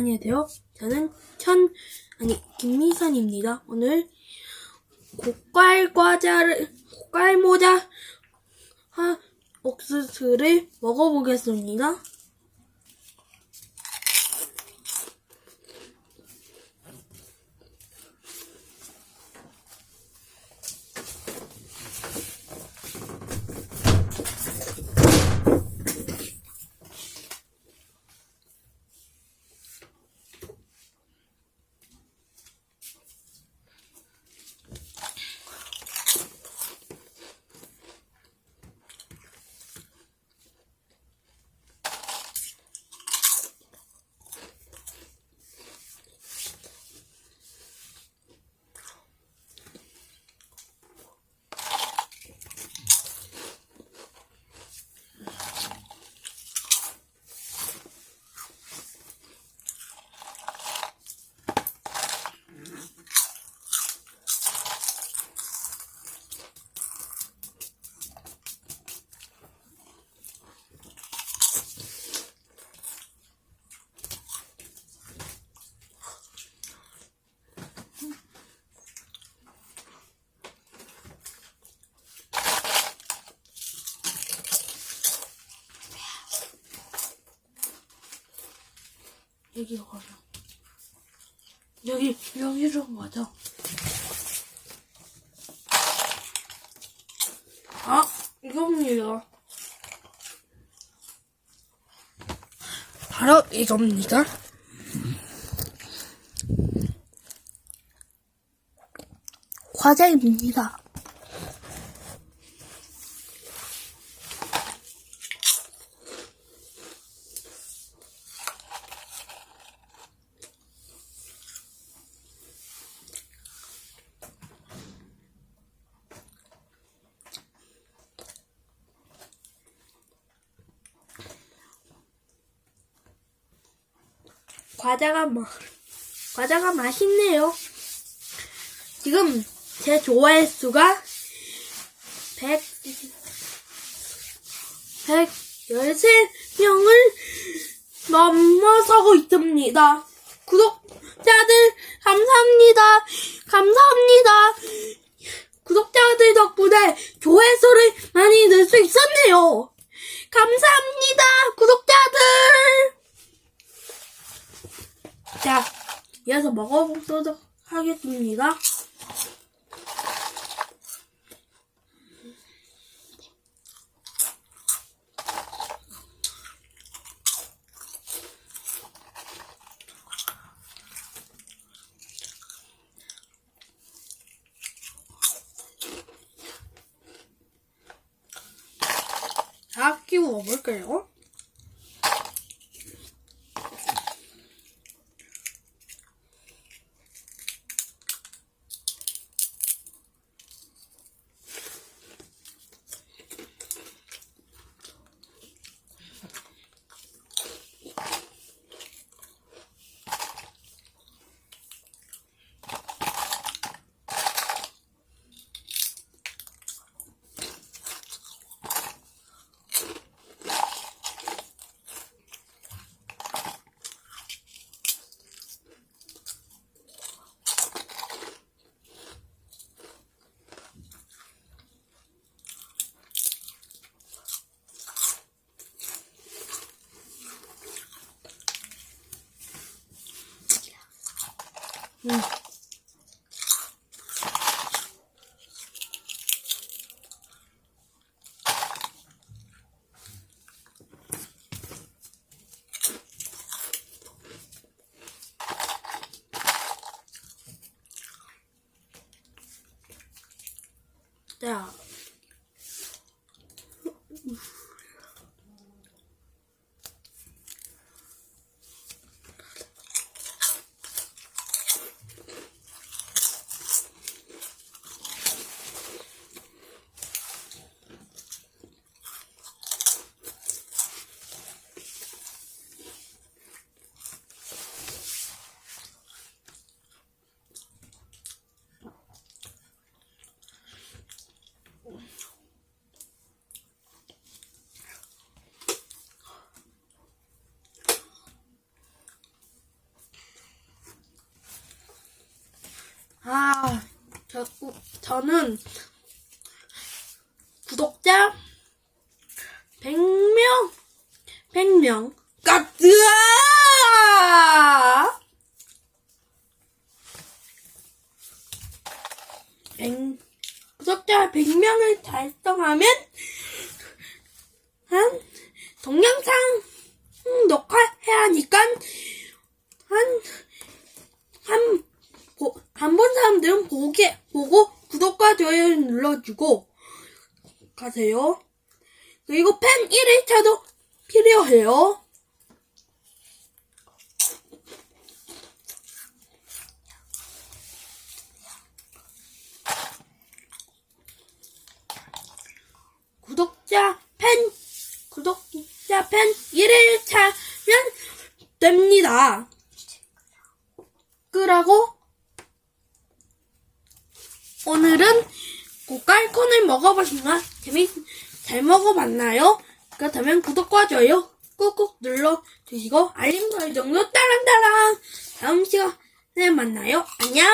안녕하세요. 저는 천, 아니, 김미선입니다. 오늘 고깔 과자를, 고깔 모자 하, 옥수수를 먹어보겠습니다. 여기로 가자. 여기, 여기로 가자. 아, 이겁니다. 바로 이겁니다. 과자입니다. 과자가 뭐, 과자가 맛있네요. 지금 제 좋아횟수가 100, 113명을 넘어서고 있습니다. 구독자들, 감사합니다. 감사합니다. 구독자들 덕분에 조회수를 많이 늘 수 있었네요. 감사합니다, 구독자들! 자, 이어서 먹어보도록 하겠습니다. 자, 끼워 먹을게요. 음. 자. 아, 저, 저는 구독자 100명, 100명, 까뜨아! 100, 구독자 100명을 달성하면, 한, 동영상 음, 녹화해야 하니까, 한, 한, 안본 사람들은 보게, 보고 구독과 좋아요 눌러주고 가세요. 그리고 팬 1일차도 필요해요. 구독자 팬, 구독자 팬 1일차면 됩니다. 끄라고 오늘은 고깔콘을 먹어봤지만 재밌 잘 먹어봤나요? 그렇다면 구독과 좋아요 꾹꾹 눌러주시고 알림 설정도 따랑따랑 다음 시간에 만나요. 안녕